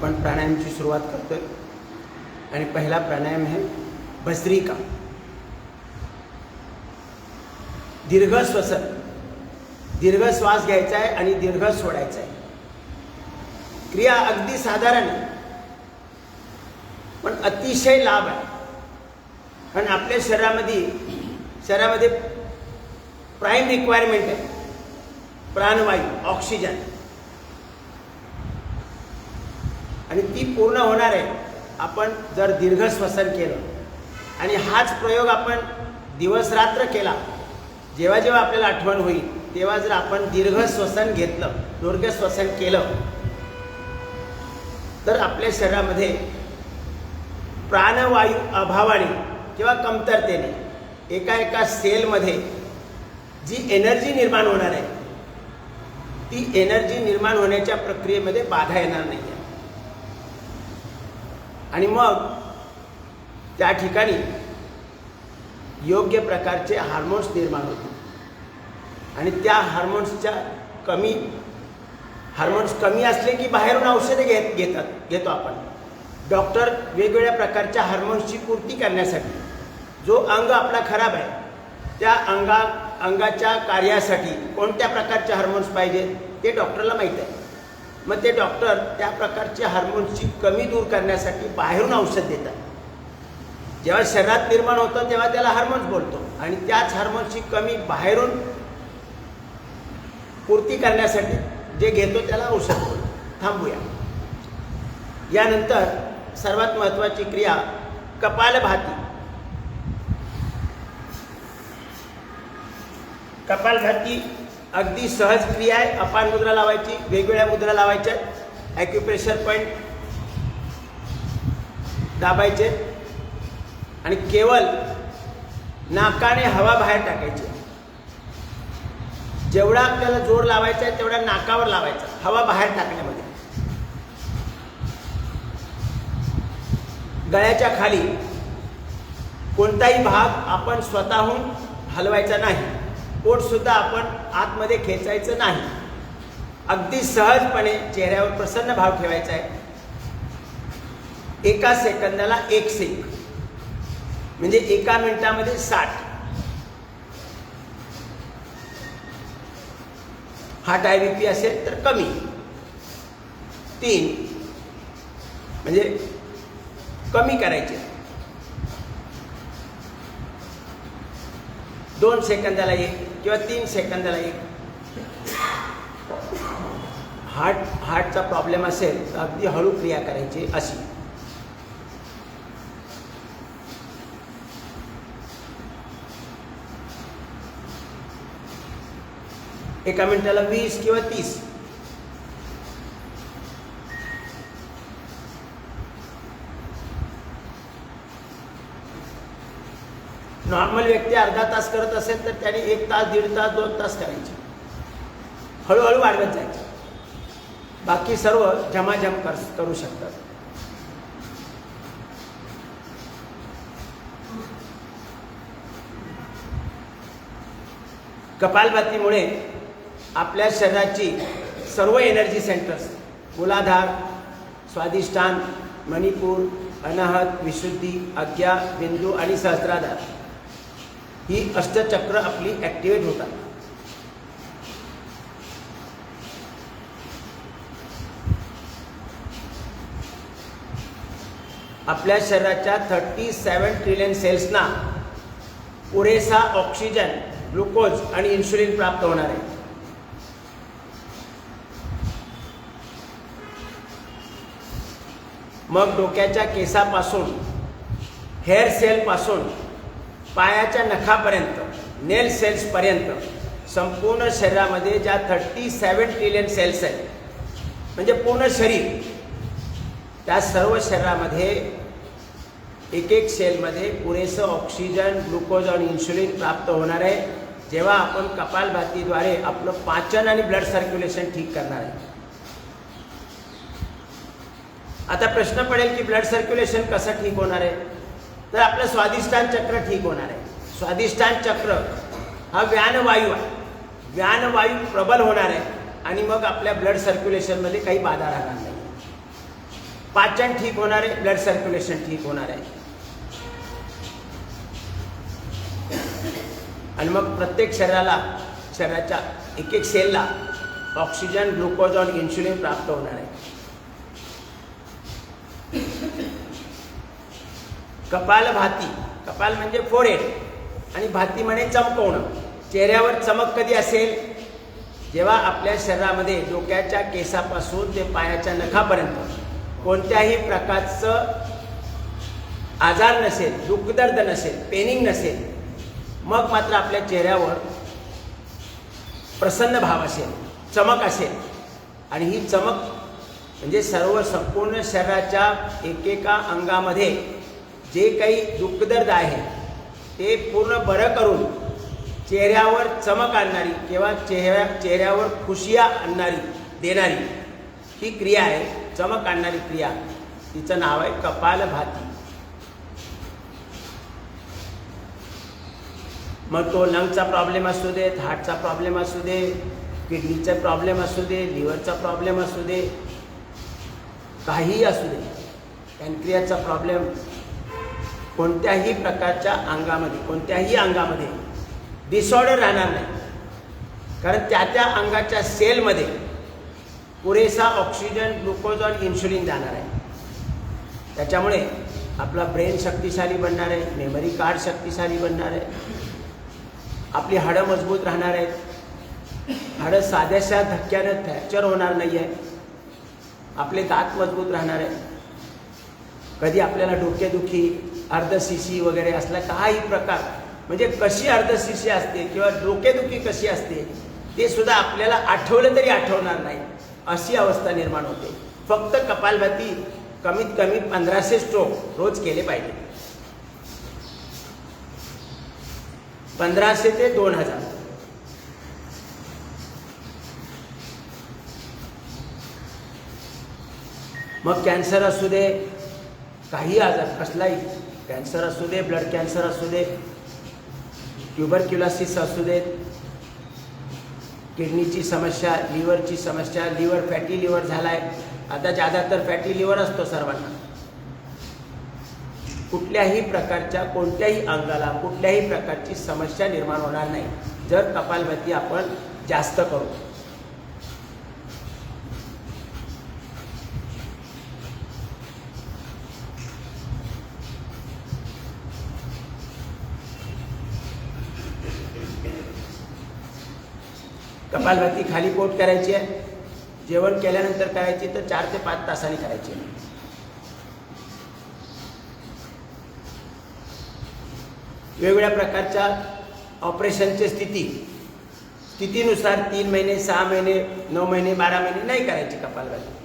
आपण प्राणायामची सुरुवात करतोय. आणि पहिला प्राणायाम आहे भस्त्रिका दीर्घ श्वसन. दीर्घ श्वास घ्यायचा आहे आणि दीर्घ सोडायचा आहे क्रिया अगदी साधारण आहे. पण अतिशय लाभ आहे. कारण आपल्या शरीरामध्ये शरीरामध्ये प्राईम रिक्वायरमेंट आहे. प्राणवायू ऑक्सिजन आणि ती पूर्ण होणार आहे. आपण जर दीर्घ श्वसन केलं आणि हाच प्रयोग आपण दिवस रात्र केला जेव्हा जेव्हा आपल्याला आठवण होईल तेव्हा जर आपण दीर्घ श्वसन घेतलं दीर्घ श्वसन केलं तर आपल्या शरीरामध्ये प्राणवायू अभावाने किंवा कमतरतेने एका एका सेलमध्ये जी एनर्जी निर्माण होणार आहे ती एनर्जी निर्माण होण्याच्या प्रक्रियेमध्ये बाधा येणार नाही आहे आणि मग त्या ठिकाणी योग्य प्रकारचे हार्मोन्स निर्माण होतील आणि त्या हार्मोन्सच्या कमी हार्मोन्स कमी असले की बाहेरून औषधे घेत घेतात घेतो आपण. डॉक्टर वेगवेगळ्या प्रकारच्या हार्मोन्सची पूर्ती करण्यासाठी जो अंग आपला खराब आहे त्या अंगा अंगाच्या कार्यासाठी कोणत्या प्रकारचे हार्मोन्स पाहिजे ते डॉक्टरला माहीत आहे. मग ते डॉक्टर त्या प्रकारची हार्मोन्सची कमी दूर करण्यासाठी बाहेरून औषध देतात. जेव्हा शरीरात निर्माण होतं तेव्हा त्याला हार्मोन्स बोलतो. आणि त्याच हार्मोन्सची कमी बाहेरून पूर्ती करण्यासाठी जे घेतो त्याला औषध बोलतो. थांबूया. यानंतर सर्वात महत्त्वाची क्रिया कपालभाती. कपालभाती अगदी सहज क्रिया आहे अपान मुद्रा लावायची वेगवेगळ्या मुद्रा लावायच्या ॲक्युप्रेशर पॉईंट दाबायचे आणि केवळ नाकाने हवा बाहेर टाकायची. जेवढा आपल्याला जोर लावायचा आहे तेवढा नाकावर लावायचा. हवा बाहेर टाकण्यामध्ये. गळ्याच्या खाली कोणताही भाग आपण स्वतःहून हलवायचा नाही. पोटसुद्धा आपण आतमध्ये खेचायचं नाही. अगदी सहजपणे चेहऱ्यावर प्रसन्न भाव ठेवायचा आहे. एका सेकंदाला एक सेक म्हणजे एका मिनिटामध्ये साठ. हार्ट आय बी पी असेल तर कमी. तीन. म्हणजे कमी करायचे. दोन सेकंदाला एक. किंवा तीन सेकंदाला एक. हार्ट हार्टचा प्रॉब्लेम असेल तर अगदी हळू क्रिया करायची अशी. एका मिनिटाला वीस किंवा तीस. नॉर्मल व्यक्ती अर्धा तास करत असेल तर त्याने एक तास दीड तास दोन तास करायचे. हळूहळू वाढवत जायचे. बाकी सर्व झमाझम कर करू शकतात. कपालभातीमुळे आपल्या शरीराची सर्व एनर्जी सेंटर्स मुलाधार स्वादिष्ठान मणिपूर अनाहत विशुद्धी आज्ञा बिंदू आणि सहस्राधार ही अष्टचक्र आपली ॲक्टिवेट होतात. आपल्या शरीराच्या थर्टी सेवन ट्रिलियन सेल्सना पुरेसा ऑक्सिजन ग्लुकोज आणि इन्शुलिन प्राप्त होणार आहे. मग डोक्याच्या केसापासून हेअर सेलपासून पायाच्या नखापर्यंत नेल सेल्सपर्यंत संपूर्ण शरीरामध्ये ज्या थर्टी सेवन ट्रिलियन सेल्स आहेत म्हणजे पूर्ण शरीर त्या सर्व शरीरामध्ये एक एक सेलमध्ये पुरेसं ऑक्सिजन ग्लुकोज आणि इन्शुलिन प्राप्त होणार आहे. जेव्हा आपण कपालभातीद्वारे आपलं पाचन आणि ब्लड सर्क्युलेशन ठीक करणार आहे. आता प्रश्न पडेल की ब्लड सर्क्युलेशन कसं ठीक होणार आहे? तर आपलं स्वादिष्टान चक्र ठीक होणार आहे. स्वादिष्टान चक्र हा व्यानवायू आहे. व्यानवायू प्रबल होणार आहे आणि मग आपल्या ब्लड सर्क्युलेशनमध्ये काही बाधा राहणार नाही. पाचन ठीक होणार आहे ब्लड सर्क्युलेशन ठीक होणार आहे. आणि मग प्रत्येक शरीराला शरीराच्या एक एक सेलला ऑक्सिजन ग्लुकोज आणि इन्शुलिन प्राप्त होणार आहे. कपाल भाती. कपाल म्हणजे फोरेड आणि भाती म्हणे चमकवणं. चेहऱ्यावर चमक कधी असेल? जेव्हा आपल्या शरीरामध्ये डोक्याच्या केसापासून ते पायाच्या नखापर्यंत कोणत्याही प्रकारचं आजार नसेल दुःखदर्द नसेल पेनिंग नसेल मग मात्र आपल्या चेहऱ्यावर प्रसन्न भाव असेल चमक असेल. आणि ही चमक म्हणजे सर्व संपूर्ण शरीराच्या एकेका अंगामध्ये जे काही दुःखदर्द आहे ते पूर्ण बरं करून चेहऱ्यावर चमक आणणारी किंवा चेहऱ्या चेहऱ्यावर खुशिया आणणारी देणारी ही क्रिया आहे. चमक आणणारी क्रिया. तिचं नाव आहे कपालभाती मग तो लंगचा प्रॉब्लेम असू देत हार्टचा प्रॉब्लेम असू दे किडनीचा प्रॉब्लेम असू दे लिव्हरचा प्रॉब्लेम असू दे काहीही असू दे पॅनक्रियाचा प्रॉब्लेम कोणत्याही प्रकारच्या अंगामध्ये कोणत्याही अंगामध्ये डिसऑर्डर राहणार नाही. कारण त्या त्या अंगाच्या सेलमध्ये पुरेसा ऑक्सिजन ग्लुकोज आणि इन्शुलिन जाणार आहे. त्याच्यामुळे आपला ब्रेन शक्तिशाली बनणार आहे मेमरी कार्ड शक्तिशाली बनणार आहे. आपली हाडं मजबूत राहणार आहेत. हाडं साध्याशा धक्क्यानं फ्रॅक्चर होणार नाही आहे आपले दात मजबूत राहणार आहे कधी आपल्याला डोकेदुखी अर्धशिशी वगैरे असला काही प्रकार म्हणजे कशी अर्धशिशी असते किंवा डोकेदुखी कशी असते ते सुद्धा आपल्याला आठवलं तरी आठवणार नाही. अशी अवस्था निर्माण होते. फक्त कपालभाती कमीत कमी पंधराशे स्ट्रोक रोज केले पाहिजे. पंधराशे ते दोन हजार. मग कॅन्सर असू दे काही आजार कसलाही कॅन्सर असू दे ब्लड कॅन्सर असू दे ट्युबरक्युलासिस असू देत किडनीची समस्या लिव्हरची समस्या लिव्हर फॅटी लिव्हर झाला आहे आता जादा तर फॅटी लिव्हर असतो सर्वांना. कुठल्याही प्रकारच्या कोणत्याही अंगाला कुठल्याही प्रकारची समस्या निर्माण होणार नाही. जर कपालभाती आपण जास्त करू. कपालभाती खाली पोट करायची आहे. जेवण केल्यानंतर करायची तर चार ते पाच तासांनी करायची आहे. वेगवेगळ्या प्रकारच्या ऑपरेशनची स्थिती. स्थितीनुसार तीन महिने सहा महिने नऊ महिने बारा महिने नाही करायची कपालभाती.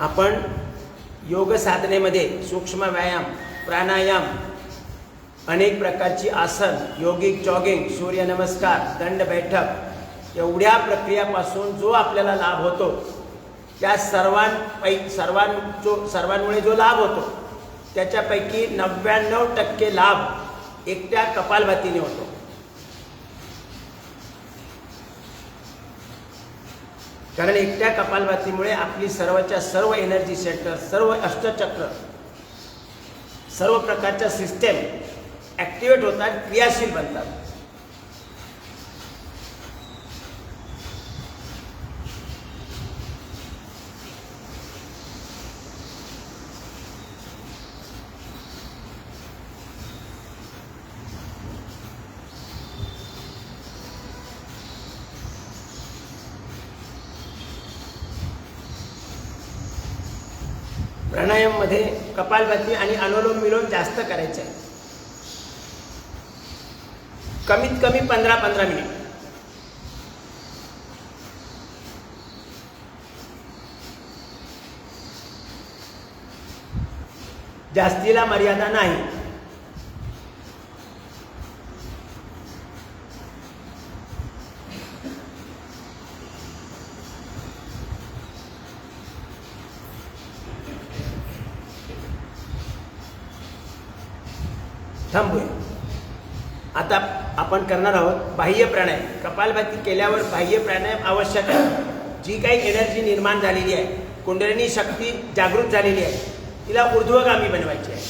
आपण योग साधनेमध्ये सूक्ष्म व्यायाम प्राणायाम अनेक प्रकारची आसन योगिक जॉगिंग सूर्यनमस्कार दंड बैठक एवढ्या प्रक्रियापासून जो आपल्याला लाभ होतो त्या सर्वांपै सर्वां जो सर्वांमुळे जो लाभ होतो त्याच्यापैकी नव्याण्णव टक्के लाभ एकट्या कपालभातीने होतो. कारण एकट्या कपालभातीमुळे आपली सर्वच्या सर्व एनर्जी सेंटर सर्व अष्टचक्र सर्व प्रकारच्या सिस्टेम ॲक्टिवेट होतात क्रियाशील बनतात. कपालभाती आणि अनुलोम विलोम जास्त करायचे आहे कमीत कमी पंधरा पंधरा मिनिट. जास्तीला मर्यादा नाही थांबूया आता आपण करणार आहोत बाह्य प्राणायाम. कपालभाती केल्यावर बाह्य प्राणायाम आवश्यक आहे. जी काही एनर्जी निर्माण झालेली आहे कुंडलिनी शक्ती जागृत झालेली आहे तिला ऊर्ध्वगामी बनवायची आहे.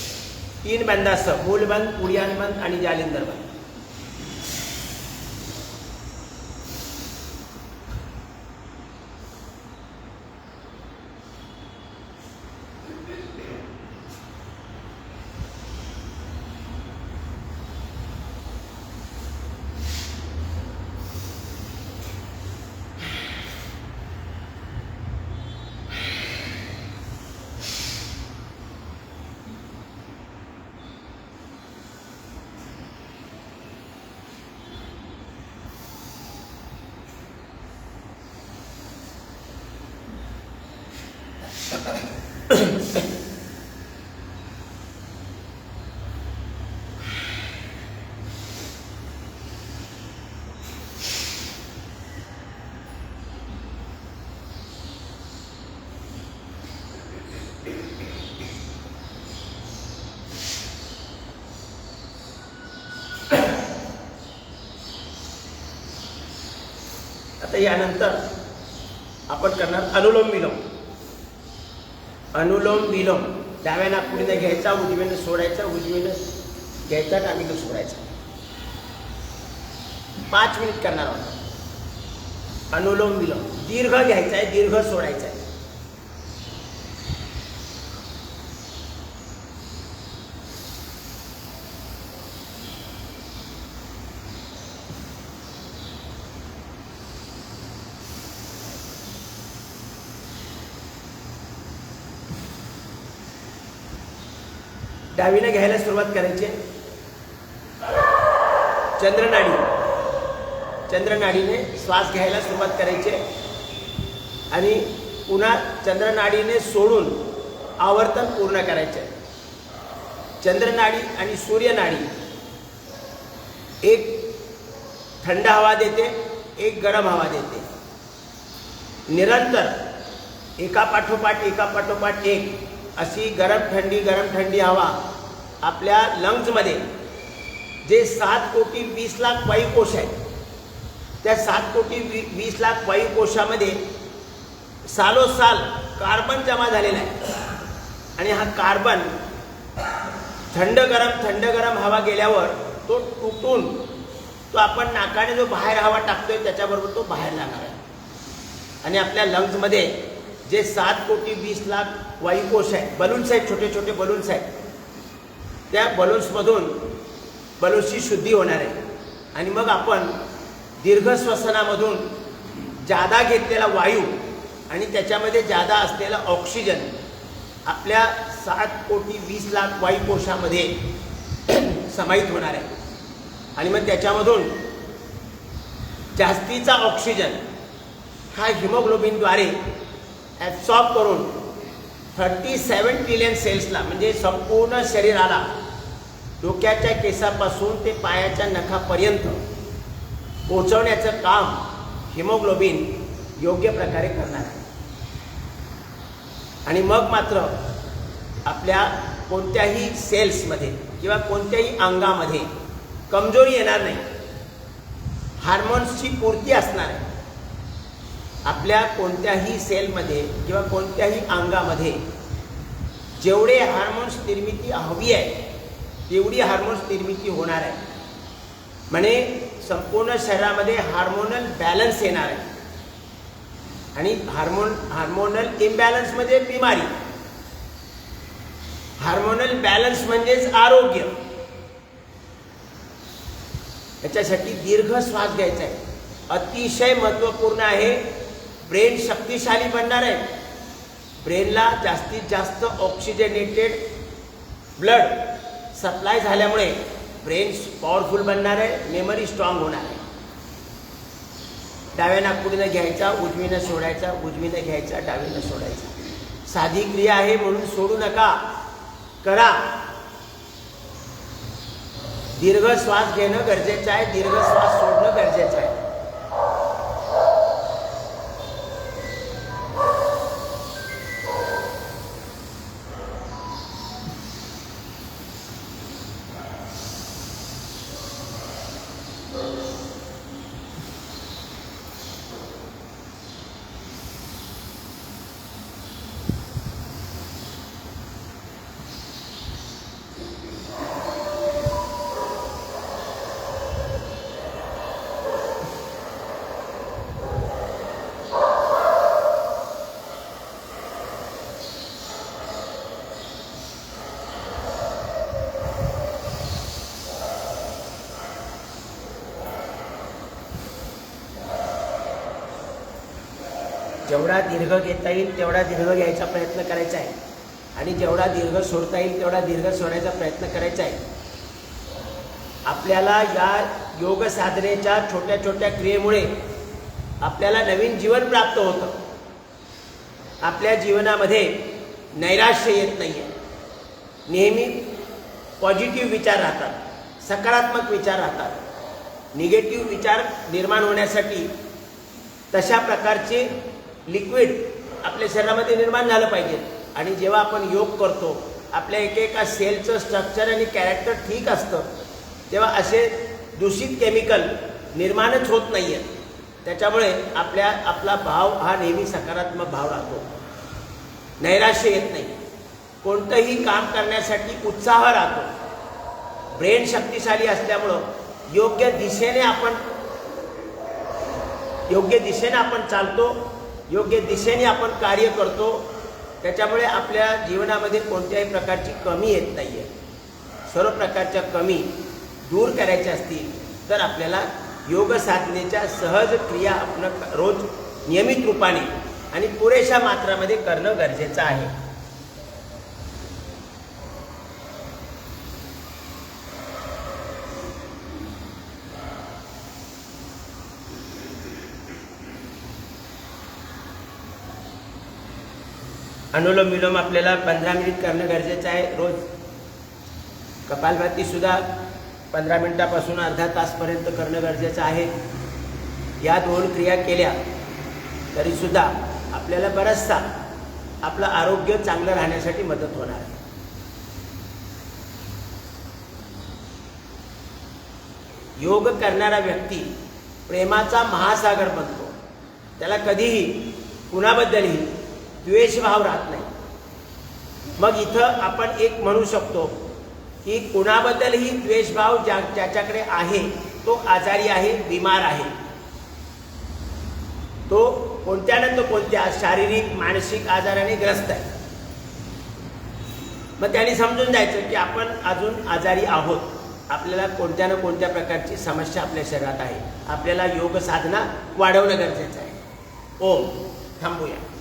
तीन बंदासह मूलबंद उडियानबंद आणि जालिंदरबंद आता यानंतर आपण करणार अनुलोम विलोम. अनुलोम विलोम. डाव्या नागपुरीने घ्यायचा उजवीनं सोडायचा उजवीनं घ्यायचा डावीनं सोडायचा. पाच मिनिट करणार आहोत. अनुलोम विलोम. दीर्घ घ्यायचा आहे दीर्घ सोडायचा आहे. डावीनं घ्यायला सुरुवात करायची. चंद्रनाडी. चंद्रनाडीने श्वास घ्यायला सुरुवात करायची. आणि पुन्हा चंद्रनाडीने सोडून आवर्तन पूर्ण करायचे. चंद्रनाडी आणि सूर्यनाडी एक थंड हवा देते एक गरम हवा देते. निरंतर एका पाठोपाठ एका पाठोपाठ एक अशी गरम थंडी गरम थंडी हवा आपल्या लंग्समध्ये जे सात कोटी वीस लाख वायुकोश आहेत. त्या सात कोटी वी वीस लाख वायुकोशामध्ये सालोसाल कार्बन जमा झालेला आहे. आणि हा कार्बन थंड गरम थंड गरम हवा गेल्यावर तो तुटून तो आपण नाकाने जो बाहेर हवा टाकतोय त्याच्याबरोबर तो बाहेर लागणार आहे. आणि आपल्या लंग्समध्ये जे सात कोटी वीस लाख वायुकोश आहेत बलून्स आहेत छोटे छोटे बलून्स आहेत. त्या बलून्समधून बलून्सची शुद्धी होणार आहे. आणि मग आपण दीर्घ श्वसनामधून जादा घेतलेला वायू आणि त्याच्यामध्ये जादा असलेला ऑक्सिजन आपल्या सात कोटी वीस लाख वायुकोशामध्ये समाहित होणार आहे. आणि मग त्याच्यामधून जास्तीचा ऑक्सिजन हा हिमोग्लोबिनद्वारे ॲब्सॉर्ब करून थर्टी सेवन ट्रिलियन सेल्सला म्हणजे संपूर्ण शरीराला डोक्याच्या केसापासून ते पायाच्या नखापर्यंत पोचवण्याचं काम हिमोग्लोबिन योग्य प्रकारे करणार आहे. आणि मग मात्र आपल्या कोणत्याही सेल्समध्ये किंवा कोणत्याही अंगामध्ये कमजोरी येणार नाही. हार्मोन्सची पूर्ती असणार आहे. आपल्या कोणत्याही सेलमध्ये किंवा कोणत्याही अंगामध्ये जेवढे हार्मोन्स निर्मिती हवी आहे तेवढी हार्मोन्स निर्मिती होणार आहे. म्हणे संपूर्ण शरीरामध्ये हार्मोनल बॅलन्स येणार आहे. आणि हार्मोन हार्मोनल इम्बॅलन्स म्हणजे बिमारी. हार्मोनल बॅलन्स म्हणजेच आरोग्य. याच्यासाठी दीर्घ श्वास घ्यायचा आहे. अतिशय महत्त्वपूर्ण आहे ब्रेन शक्तिशाली बनणार आहे. ब्रेनला जास्तीत जास्त ऑक्सिजनेटेड ब्लड सप्लाय झाल्यामुळे ब्रेन पॉवरफुल बनणार आहे मेमरी स्ट्रॉंग होणार आहे. डाव्या नागपुडीनं घ्यायचा उजवीनं सोडायचा उजवीनं घ्यायचा डावीनं सोडायचा. साधी क्रिया आहे म्हणून सोडू नका. करा. दीर्घ श्वास घेणं गरजेचं आहे दीर्घ श्वास सोडणं गरजेचं आहे. जेवढा दीर्घ घेता येईल तेवढा दीर्घ घ्यायचा प्रयत्न करायचा आहे. आणि जेवढा दीर्घ सोडता येईल तेवढा दीर्घ सोडायचा प्रयत्न करायचा आहे. आपल्याला या योग साधनेच्या छोट्या छोट्या क्रियेमुळे आपल्याला नवीन जीवन प्राप्त होतं. आपल्या जीवनामध्ये नैराश्य येत नाही आहे नेहमी पॉझिटिव्ह विचार राहतात सकारात्मक विचार राहतात. निगेटिव्ह विचार निर्माण होण्यासाठी तशा प्रकारचे लिक्विड आपल्या शरीरामध्ये निर्माण झालं पाहिजे. आणि जेव्हा आपण योग करतो आपल्या एकेका सेलचं स्ट्रक्चर आणि कॅरेक्टर ठीक असतं तेव्हा असे दूषित केमिकल निर्माणच होत नाही आहेत त्याच्यामुळे आपल्या आपला भाव हा नेहमी सकारात्मक भाव राहतो. नैराश्य येत नाही. कोणतंही काम करण्यासाठी उत्साह राहतो. ब्रेन शक्तिशाली असल्यामुळं योग्य दिशेने आपण योग्य दिशेने आपण चालतो योग्य दिशेने आपण कार्य करतो त्याच्यामुळे आपल्या जीवनामध्ये कोणत्याही प्रकारची कमी येत नाही आहे सर्व प्रकारच्या कमी दूर करायच्या असतील तर आपल्याला योग साधनेच्या सहज क्रिया आपण रोज नियमित रूपाने आणि पुरेशा मात्रामध्ये करणं गरजेचं आहे. अनुलोम विलोम आपल्याला पंधरा मिनिट करणं गरजेचं आहे रोज. कपालभातीसुद्धा पंधरा मिनिटापासून अर्धा तासपर्यंत करणं गरजेचं आहे. या दोन क्रिया केल्या तरीसुद्धा आपल्याला बराचसा आपलं आरोग्य चांगलं राहण्यासाठी मदत होणार. आहे योग करणारा व्यक्ती प्रेमाचा महासागर बनतो. त्याला कधीही कुणाबद्दलही द्वेषभाव राहत नाही. मग इथं आपण एक म्हणू शकतो की कुणाबद्दलही द्वेषभाव ज्या ज्याच्याकडे आहे तो आजारी आहे बिमार आहे. तो कोणत्या ना तो कोणत्या शारीरिक मानसिक आजाराने ग्रस्त आहे. मग त्यांनी समजून जायचं की आपण अजून आजारी आहोत. आपल्याला कोणत्या ना कोणत्या प्रकारची समस्या आपल्या शरीरात आहे. आपल्याला योग साधना वाढवणं गरजेचं आहे. ओम. थांबूया.